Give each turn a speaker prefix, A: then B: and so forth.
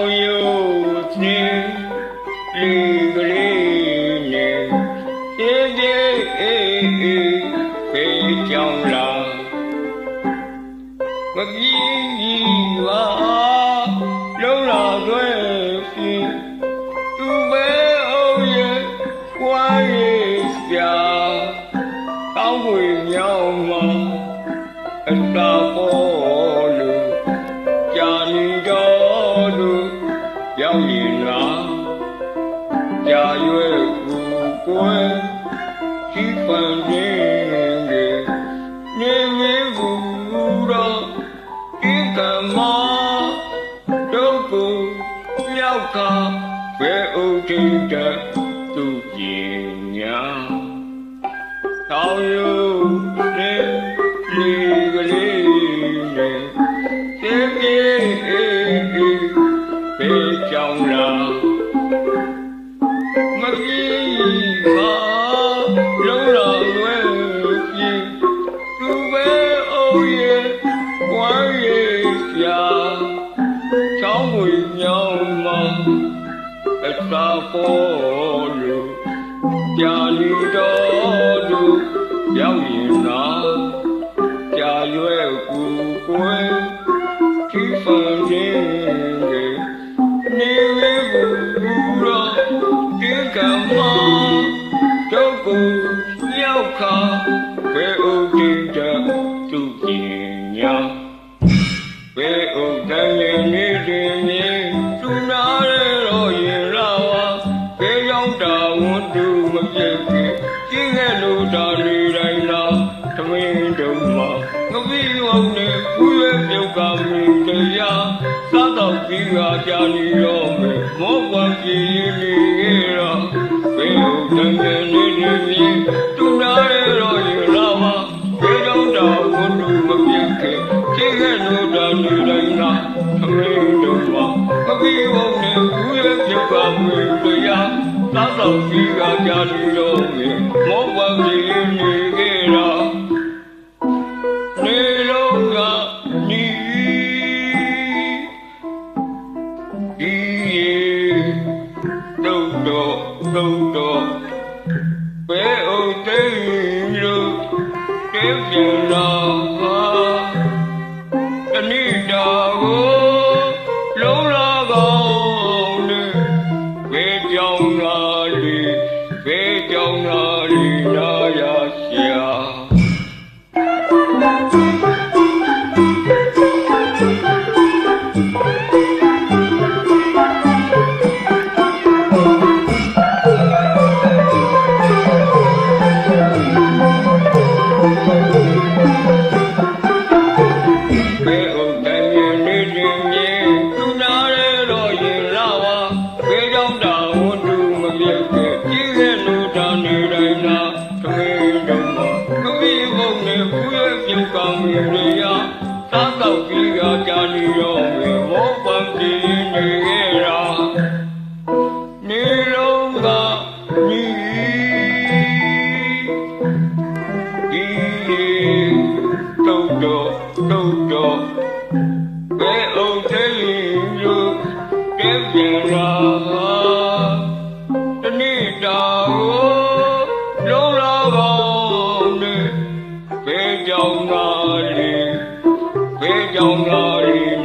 A: င်ယုတ်နေလီကလေးနေအေးဒီအေးအေးပေကြောင်လာမကြီးကြီးဝါလုံးလာတွေ့ပြီသူပဲအောင်ရဲ့ဝါရဲ့ပြာကောင်းွေမြောင်းမှာအတာပေါ် ကြာရွယ်ကူကွယ်ရှိဖန်ခြင်းတွေနေမင်းဘူးတော့ဒီကမောဒုက္ခမြောက်ကဘယ်ဥဒိတသူပညာတောင်းယူနေလေကလေးနဲ့ ချောင်းဝေညောင်းမအသာပေါ်လို့ကြာလီတော်တို့ရောက်ရင်နာကြာရွယ်ကူကွယ်ချီဖန်ခြင်းတွေနေဝေဘူးတော့ဒီကမောဒုက္ခရောက်ခါဘယ်ဥဒိတသူ ခဲ့လို့ဒါနေတိုင်းလားသမင်းတုံမှာငပိဝုံနဲ့ဘူးရဲ့ပြုတ်ကမင်းတရားစားတော့ပြီးကကြာနေတော့မယ်မောကွန်ကြည်နေခဲ့တော့ဘယ်လိုတန်ငယ်နေနေပြီသူနာရဲတော့ရင်လာဝါဘယ်ရောက်တာဝန်တူမပြည့်ခင်ကျင်းခဲ့လို့ဒါနေတိုင်းလားသမင်းတုံမှာငပိဝုံနဲ့ဘူးရဲ့ပြုတ်ကမင်း တရားစားတော့ပြီးကကြာနေတော့မယ်မောကွန်ကြည်နေခဲ့တော့နေလုံးကနီဒီရေတုတ်တော့တုတ်တော့ဘယ်အိုသိလို့တေးပြန် ကြော ကောင်းရရသာတော့ပြီးကကြာနေတော့မေမောပန်းပြင်းနေခဲ့တာနေလုံးကညီဒီတုတ်တော့တုတ်တော့ဘယ်အောင်သေးလို့ပြည့်ပြန်လာ ကြောင့်သာလေဘယ်ကြောင့်သာလေ